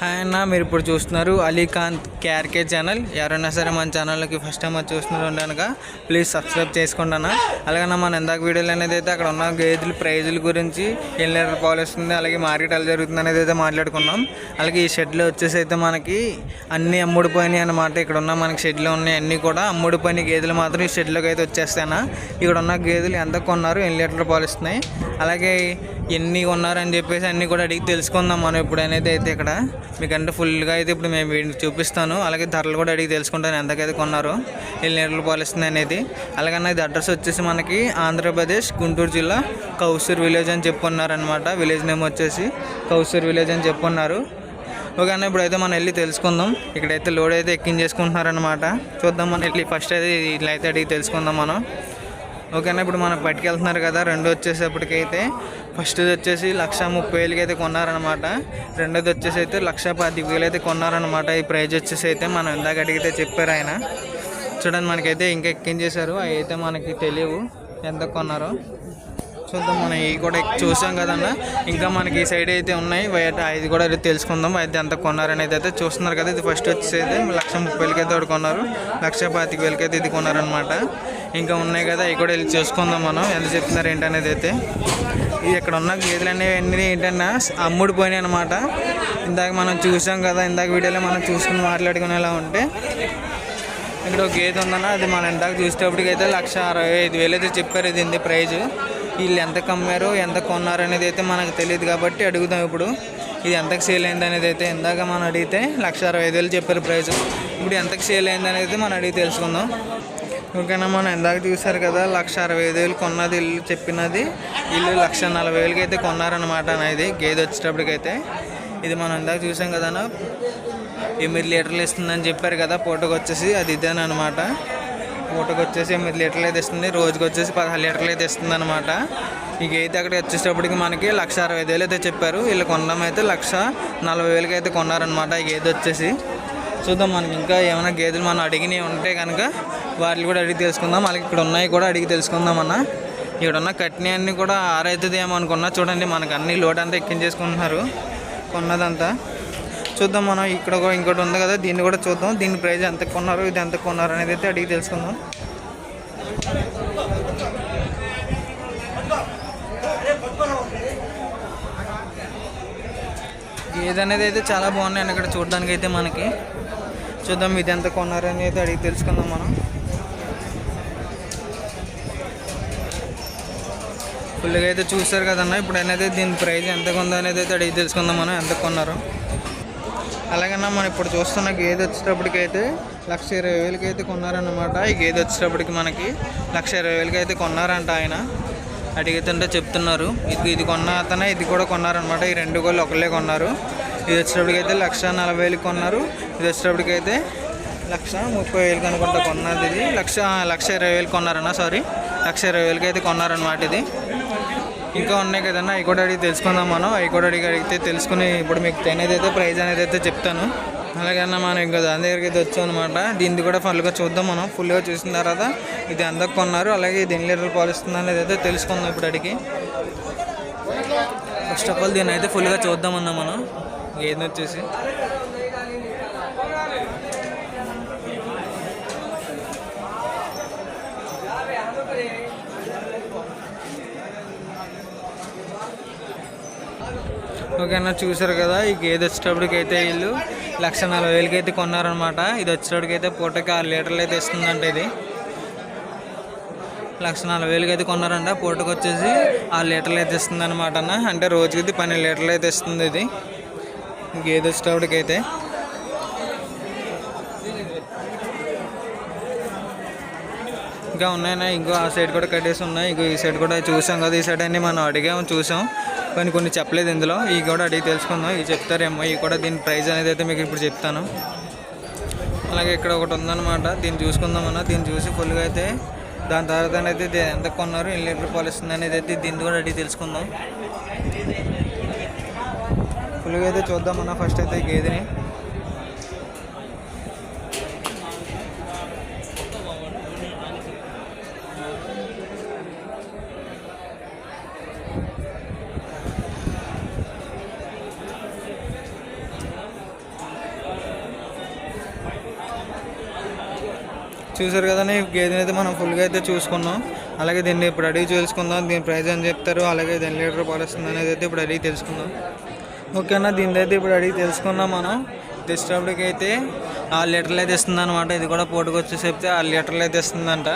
Hi అన్న మీరు ఇప్పుడు చూస్తున్నారు అలీకాంత్ కేఆర్కే ఛానల్. ఎవరైనా సరే మన ఛానల్కి ఫస్ట్ టైం వచ్చి చూస్తున్నారు కనుక ప్లీజ్ సబ్స్క్రైబ్ చేసుకోండి అన్న. అలాగే మన ఇందాక వీడియోలు అనేది అయితే అక్కడ ఉన్న గేదెల ప్రైజుల గురించి ఎన్ని లీటర్ పాలు వస్తుంది అలాగే మార్కెట్ ఎలా జరుగుతుంది అనేది అయితే మాట్లాడుకున్నాం. అలాగే ఈ షెడ్లో వచ్చేసి అయితే మనకి అన్నీ అమ్ముడిపోయినాయి అన్నమాట. ఇక్కడ ఉన్న మనకి షెడ్లో ఉన్నాయి అన్నీ కూడా. అమ్ముడిపోయిన గేదెలు మాత్రం ఈ షెడ్లోకి అయితే వచ్చేస్తాయన్న ఇక్కడ ఉన్న గేదెలు ఎంత కొన్నారు ఎన్ని లీటర్ పాలు ఇస్తున్నాయి అలాగే ఎన్ని ఉన్నారని చెప్పేసి అన్నీ కూడా అడిగి తెలుసుకుందాం మనం ఇప్పుడు అయితే ఇక్కడ. మీకంటే ఫుల్గా అయితే ఇప్పుడు మేము చూపిస్తాను. అలాగే ధరలు కూడా అడిగి తెలుసుకుంటాను ఎంతకైతే కొన్నారు ఎన్ని నీళ్ళు పాలిస్తుంది అనేది. అలాగే ఇది అడ్రస్ వచ్చేసి మనకి ఆంధ్రప్రదేశ్ గుంటూరు జిల్లా కౌసూర్ విలేజ్ అని చెప్పున్నారనమాట విలేజ్ నేమ్ వచ్చేసి కౌసూర్ విలేజ్ అని చెప్పున్నారు ఓకే అన్న ఇప్పుడైతే మనం వెళ్ళి తెలుసుకుందాం. ఇక్కడైతే లోడ్ అయితే ఎక్కించేసుకుంటున్నారనమాట చూద్దాం మనం వెళ్ళి ఫస్ట్ అయితే ఇట్లా అయితే అడిగి తెలుసుకుందాం మనం. ఓకేనా ఇప్పుడు మనం పట్టుకెళ్తున్నారు కదా రెండు వచ్చేసేపటికైతే. ఫస్ట్ వచ్చేసి లక్ష ముప్పై వేలకి అయితే కొన్నారనమాట రెండోది వచ్చేసి అయితే లక్ష పది వేలు అయితే కొన్నారనమాట ఈ ప్రైజ్ వచ్చేసి అయితే మనం ఇందాక అడిగితే చెప్పారు ఆయన. చూడండి మనకైతే ఇంకా ఎక్కించేశారు అవి అయితే మనకి తెలియవు ఎంత కొన్నారో. చూద్దాం మనం ఇవి కూడా చూసాం కదన్న. ఇంకా మనకి ఈ సైడ్ అయితే ఉన్నాయి. బయట ఇది కూడా తెలుసుకుందాం అయితే ఎంత కొన్నారనేది అయితే చూస్తున్నారు కదా. ఇది ఫస్ట్ వచ్చేసి అయితే లక్ష ముప్పై వేలకి అయితే ఒకటి కొన్నారు. లక్ష పాతిక వేలకి అయితే ఇది కొన్నారనమాట ఇంకా ఉన్నాయి కదా అవి కూడా వెళ్ళి చూసుకుందాం మనం. ఎంత చెప్తున్నారు ఏంటనేది అయితే. ఇది ఇక్కడ ఉన్న గేదెలు అనేవి అన్నీ ఏంటన్నా అమ్ముడిపోయినాయి అనమాట ఇందాక మనం చూసాం కదా ఇందాక వీడియోలో మనం చూసుకుని మాట్లాడుకునేలా ఉంటే. ఇక్కడ ఒక గేదె ఉందన్న అది మనం ఇందాక చూసేటప్పటికైతే లక్ష అరవై ఐదు వేలు అయితే చెప్పారు ఇది ఇంది ప్రైజ్. వీళ్ళు ఎంత కమ్మారు ఎంత కొన్నారు అనేది అయితే మనకు తెలియదు కాబట్టి అడుగుదాం ఇప్పుడు. ఇది ఎంతకు సేల్ అయింది అనేది అయితే ఇందాక మనం అడిగితే లక్ష అరవై ఐదు వేలు చెప్పారు ప్రైజ్. ఇప్పుడు ఎంతకు సేల్ అయింది అనేది మనం అడిగి తెలుసుకుందాం. ఓకేనా మనం ఇందాక చూసారు కదా లక్ష అరవై ఐదు వేలు కొన్నది ఇల్లు చెప్పినది. వీళ్ళు లక్ష నలభై వేలకి అయితే కొన్నారనమాట అనేది గేదె వచ్చేటప్పటికైతే. ఇది మనం ఇందాక చూసాం కదా ఎనిమిది లీటర్లు ఇస్తుందని చెప్పారు కదా పూటకు వచ్చేసి అది ఇదేనమాట పూటకు వచ్చేసి ఎనిమిది లీటర్లు అయితే ఇస్తుంది రోజుకి వచ్చేసి పదహారు లీటర్లు అయితే ఇస్తుంది అనమాట ఈ గేదె అక్కడ వచ్చేటప్పటికి మనకి లక్ష అరవై ఐదు వేలు అయితే చెప్పారు. వీళ్ళు కొన్నామైతే అయితే లక్ష నలభై వేలకి అయితే కొన్నారనమాట ఈ గేదె వచ్చేసి. చూద్దాం మనకి ఇంకా ఏమైనా గేదెలు మనం అడిగినవి ఉంటే కనుక వాటిని కూడా అడిగి తెలుసుకుందాం. అలాగే ఇక్కడ ఉన్నాయి కూడా అడిగి తెలుసుకుందాం అన్న. ఇక్కడ ఉన్న కట్ని అన్నీ కూడా ఆరవుతుంది ఏమో అనుకున్నా. చూడండి మనకు అన్ని లోడ్ అంతా ఎక్కించేసుకుంటున్నారు. కొన్నదంతా. చూద్దాం మనం ఇక్కడ కూడా ఇంకోటి ఉంది కదా దీన్ని కూడా చూద్దాం. దీని ప్రైస్ ఎంత కొన్నారు ఇది ఎంత కొన్నారు అనేది అయితే అడిగి తెలుసుకుందాం. గేదె అనేది అయితే చాలా బాగున్నాయి ఇక్కడ చూడడానికి అయితే మనకి. చూద్దాం ఇది ఎంత కొన్నారని అయితే అడిగి తెలుసుకుందాం మనం. ఫుల్గా అయితే చూస్తారు కదన్న ఇప్పుడు అనేది దీని ప్రైస్ ఎంత ఉందో అనేది అయితే అడిగి తెలుసుకుందాం మనం ఎంత కొన్నారు. అలాగన్నా మనం ఇప్పుడు చూస్తున్న గేదె వచ్చేటప్పటికైతే అయితే లక్ష ఇరవై వేలకి అయితే కొన్నారన్నమాట. ఈ గేదె వచ్చేటప్పటికి మనకి లక్ష ఇరవై వేలకి అయితే కొన్నారంట ఆయన. అడిగితుంటే చెప్తున్నారు ఇది ఇది కొన్న అతనే ఇది కూడా కొన్నారనమాట ఈ రెండు కోళ్ళు ఒకళ్ళే కొన్నారు. ఇది వచ్చేటప్పటికైతే లక్ష నలభై వేలు కొన్నారు. ఇది వచ్చేటప్పటికైతే లక్ష ముప్పై వేలు కనుకుంటా కొన్నది ఇది. లక్ష లక్ష ఇరవై వేలు కొన్నారన్న సారీ లక్ష ఇరవై వేలకి అయితే కొన్నారనమాట ఇది. ఇంకా ఉన్నాయి కదన్నా అవి కూడా అడిగి తెలుసుకుందాం మనం. అవి కూడా అడిగి అడిగితే తెలుసుకుని ఇప్పుడు మీకు అనేది అయితే ప్రైజ్ అనేది అయితే చెప్తాను. అలాగన్నా మనం ఇంకా దాని దగ్గరికి అయితే వచ్చాం అనమాట దీన్ని కూడా ఫుల్గా చూద్దాం మనం. ఫుల్గా చూసిన తర్వాత ఇది ఎంత కొన్నారు. అలాగే ఇది ఎన్ని లీటర్లు పాలిస్తుంది అనేది అయితే తెలుసుకుందాం ఇప్పుడు అడిగి. ఫస్ట్ ఆఫ్ ఆల్ దీన్ని అయితే ఫుల్గా చూద్దామన్నా మనం. గేదె వచ్చేసి? ఓకేనా చూసారు కదా ఈ గేదె వచ్చేటప్పటికి అయితే వీళ్ళు లక్ష నలభై వేలకి అయితే కొన్నారనమాట ఇది వచ్చేటప్పటికి అయితే పూటకి ఆరు లీటర్లు అయితే ఇస్తుందంట ఇది. లక్ష నలభై వేలకి అయితే కొన్నారంట. పూటకు వచ్చేసి ఆరు లీటర్లు అయితే ఇస్తుంది అనమాట అంటే రోజుకి ఇది పన్నెండు లీటర్లు అయితే ఇస్తుంది ఇది. గేదె వచ్చేటప్పటికి అయితే ఇంకా ఉన్నాయన్నా ఇంకో ఆ సైడ్ కూడా కట్టేసి ఉన్నాయి. ఇంకో ఈ సైడ్ కూడా చూసాం కదా ఈ సైడ్ అన్నీ మనం అడిగాము చూసాం. కానీ కొన్ని చెప్పలేదు ఇందులో. ఇవి కూడా అడిగి తెలుసుకుందాం. ఇవి చెప్తారేమో ఇవి కూడా దీని ప్రైస్ అనేది అయితే మీకు ఇప్పుడు చెప్తాను. అలాగే ఇక్కడ ఒకటి ఉందన్నమాట. దీన్ని చూసుకుందామన్నా దీన్ని చూసి ఫుల్గా అయితే దాని తర్వాత అయితే ఎంత కొన్నారు ఎన్ని లీటర్ పాలు ఇస్తుంది అనేది అయితే దీన్ని కూడా అడిగి తెలుసుకుందాం. ఫుల్గా అయితే చూద్దామన్నా ఫస్ట్ అయితే గేదెని. చూసారు కదండి గేదెని అయితే మనం ఫుల్గా అయితే చూసుకున్నాం. అలాగే దీన్ని ఇప్పుడు అడిగి చూసుకుందాం దీని ప్రైజ్ అని చెప్తారు అలాగే దీని లీటర్ పాలిస్తుంది అనేది అయితే ఇప్పుడు అడిగి తెలుసుకుందాం. ఓకేనా దీని అయితే ఇప్పుడు అడిగి తెలుసుకున్నాం మనం. తెచ్చినప్పటికి అయితే ఆరు లీటర్లు అయితే ఇస్తుంది అనమాట ఇది కూడా పోటుకు వచ్చి చెప్తే ఆరు లీటర్లు అయితే ఇస్తుందంట.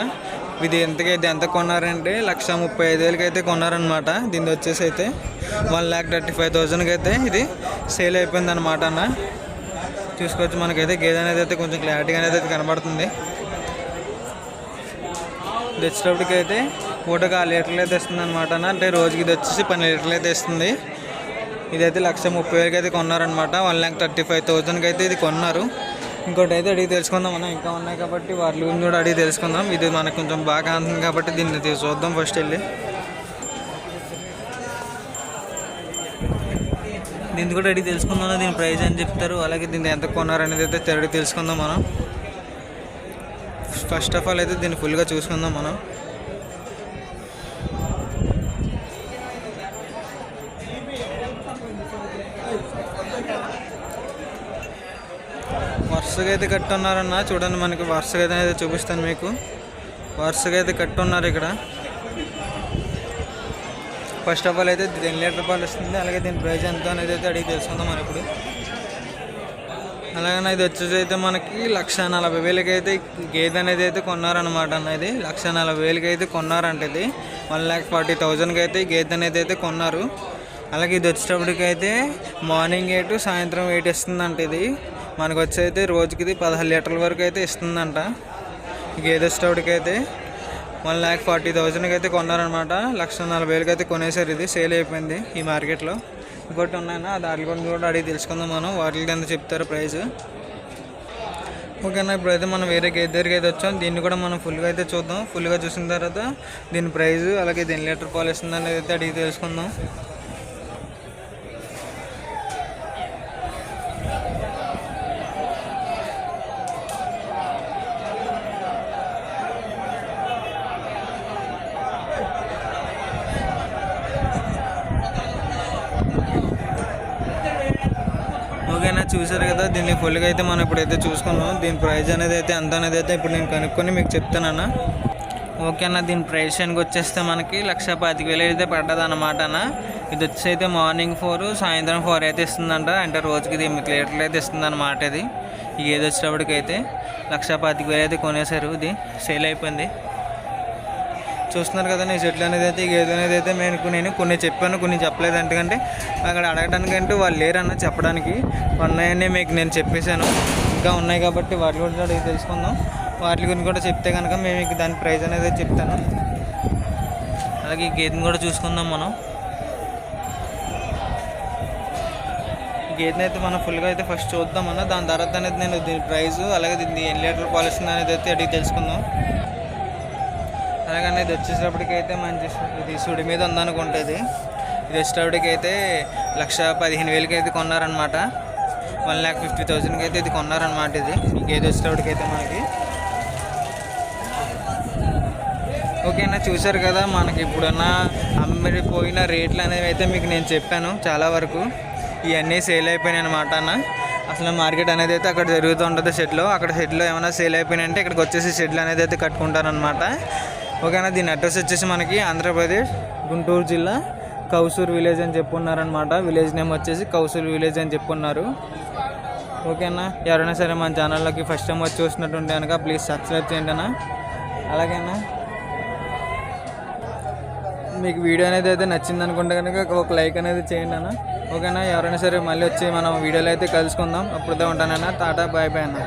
ఇది ఎంతకైతే ఎంత కొన్నారంటే లక్ష ముప్పై ఐదు వేలకి అయితే కొన్నారనమాట దీని వచ్చేసి అయితే వన్ ల్యాక్ థర్టీ ఫైవ్ థౌజండ్కి అయితే ఇది సేల్ అయిపోయింది అనమాట అన్న. చూసుకోవచ్చు మనకైతే గేదె అనేది అయితే కొంచెం క్లారిటీగా అనేది అయితే కనబడుతుంది. ఇది అయితే పూటకు ఆరు లీటర్లు అయితే ఇస్తుంది అనమాట అంటే రోజుకి ఇది వచ్చేసి పన్నెండు లీటర్లు అయితే ఇస్తుంది. ఇదైతే లక్ష ముప్పై వేలకి అయితే కొన్నారనమాట వన్ ల్యాక్ థర్టీ ఫైవ్ థౌజండ్కి అయితే ఇది కొన్నారు. ఇంకోటి అయితే అడిగి తెలుసుకుందాం. మనం ఇంకా ఉన్నాయి కాబట్టి వాటి గురించి కూడా అడిగి తెలుసుకుందాం. ఇది మనకు కొంచెం బాగా అంతుంది కాబట్టి దీన్ని చూద్దాం ఫస్ట్ వెళ్ళి. దీన్ని కూడా అడిగి తెలుసుకుందాం దీని ప్రైస్ అని చెప్తారు అలాగే దీన్ని ఎంత కొన్నారనేది అయితే అడిగి తెలుసుకుందాం మనం. ఫస్ట్ ఆఫ్ ఆల్ అయితే దీన్ని ఫుల్గా చూసుకుందాం మనం. వరుసగా అయితే కట్టున్నారన్న చూడండి మనకి వరుసగా అయితే చూపిస్తాను మీకు. వరుసగా అయితే కట్టున్నారు ఇక్కడ. ఫస్ట్ ఆఫ్ ఆల్ అయితే ఎన్ని లీటర్ రూపాయలు వస్తుంది అలాగే దీని ప్రైస్ ఎంత అనేది అయితే అడిగి తెలుసుకుందాం మనం ఇప్పుడు. అలాగే ఇది వచ్చేసి అయితే మనకి లక్ష నలభై వేలకి అయితే గేదె అనేది అయితే కొన్నారనమాట అన్న ఇది. లక్ష నలభై వేలకి అయితే కొన్నారంట ఇది. వన్ ల్యాక్ ఫార్టీ థౌజండ్కి అయితే గేదె అనేది అయితే కొన్నారు. అలాగే ఇది వచ్చేటప్పటికైతే మార్నింగ్ ఎయిట్ సాయంత్రం ఎయిట్ ఇస్తుందంట ఇది. మనకు వచ్చి అయితే రోజుకి ఇది పదహారు లీటర్ల వరకు అయితే ఇస్తుందంట. గేదె స్టవ్కి అయితే వన్ ల్యాక్ ఫార్టీ థౌజండ్కి అయితే కొన్నారనమాట లక్ష నలభై వేలకి అయితే కొనేసారు ఇది. సేల్ అయిపోయింది ఈ మార్కెట్లో. ఇంకోటి ఉన్నాయన్న దాని గురించి కూడా అడిగి తెలుసుకుందాం మనం. వాటికి ఎంత చెప్తారు ప్రైస్ ఓకేనా ఇప్పుడైతే మనం వేరే గేదె దగ్గరికి అయితే వచ్చాం. దీన్ని కూడా మనం ఫుల్గా అయితే చూద్దాం. ఫుల్గా చూసిన తర్వాత దీని ప్రైస్ అలాగే దీని లీటర్ పాలు ఇస్తుంది అనేది అయితే అడిగి తెలుసుకుందాం ఓకేనా చూసారు కదా దీన్ని ఫుల్గా అయితే మనం ఇప్పుడైతే చూసుకున్నాం. దీని ప్రైజ్ అనేది అయితే ఎంత అనేది అయితే ఇప్పుడు నేను కనుక్కొని మీకు చెప్తానన్నా అన్న. దీని ప్రైస్ అని వచ్చేస్తే మనకి లక్ష పాతిక వేలు అయితే పడ్డది అనమాట అన్న. ఇది వచ్చి అయితే మార్నింగ్ ఫోర్ సాయంత్రం ఫోర్ అయితే ఇస్తుందంట. అంటే రోజుకి ఇది ఎనిమిది లీటర్లు అయితే ఇస్తుంది అనమాట ఇది. ఏది వచ్చినప్పటికైతే లక్ష పాతిక వేలు అయితే కొనేసారు ఇది సేల్ అయిపోయింది. చూస్తున్నారు కదా నేను చెట్లు అనేది అయితే గేదె అనేది అయితే నేను నేను కొన్ని చెప్పాను కొన్ని చెప్పలేదు ఎందుకంటే అక్కడ అడగడానికంటే వాళ్ళు లేరన్న చెప్పడానికి. ఉన్నాయని మీకు నేను చెప్పేశాను. ఇంకా ఉన్నాయి కాబట్టి వాటి గురించి అడిగి తెలుసుకుందాం. వాటి గురించి కూడా చెప్తే కనుక మేము మీకు దాని ప్రైస్ అనేది చెప్తాను. అలాగే ఈ గేదెని కూడా చూసుకుందాం మనం. గేదెని అయితే మనం ఫుల్గా అయితే ఫస్ట్ చూద్దాం అన్న దాని తర్వాత అనేది నేను దీని ప్రైజు అలాగే దీన్ని ఎన్ని లీటర్ పాలిస్తుంది అనేది అయితే అడిగి తెలుసుకుందాం. అలాగనే ఇది వచ్చేటప్పటికి మంచి ఇది సుడి మీద ఉందనుకుంటే ఇది. ఇది వచ్చేటప్పటికైతే లక్ష పదిహేను వేలకి అయితే కొన్నారనమాట వన్ ల్యాక్ ఫిఫ్టీ థౌజండ్కి అయితే ఇది కొన్నారనమాట ఇది. మీకు ఏది వచ్చేటప్పటికైతే మనకి. ఓకేనా చూశారు కదా మనకి ఇప్పుడున్న అమ్మిడిపోయిన రేట్లు అనేవి అయితే మీకు నేను చెప్పాను చాలా వరకు. ఇవన్నీ సేల్ అయిపోయినాయి అనమాట అన్న. అసలు మార్కెట్ అనేది అయితే అక్కడ జరుగుతూ ఉంటుంది షెడ్లో. అక్కడ షెడ్లో ఏమైనా సేల్ అయిపోయినాయంటే ఇక్కడికి వచ్చేసి షెడ్లు అనేది అయితే కట్టుకుంటారనమాట ఓకేనా దీని అడ్రస్ వచ్చేసి మనకి ఆంధ్రప్రదేశ్ గుంటూరు జిల్లా కౌసూర్ విలేజ్ అని చెప్పున్నారనమాట విలేజ్ నేమ్ వచ్చేసి కౌసూర్ విలేజ్ అని చెప్పున్నారు. ఓకేనా ఎవరైనా సరే మన ఛానల్లోకి ఫస్ట్ టైం వచ్చి చూసినట్టుంటే కనుక ప్లీజ్ సబ్స్క్రైబ్ చేయండి అన్న. అలాగేనా? మీకు వీడియో అనేది అయితే నచ్చింది అనుకుంటే కనుక ఒక లైక్ అనేది చేయండి అన్న. ఓకేనా ఎవరైనా సరే మళ్ళీ వచ్చి మనం వీడియోలో అయితే కలుసుకుందాం. అప్పుడుతో ఉంటానన్నా. టాటా బాయ్ బాయ్ అన్న.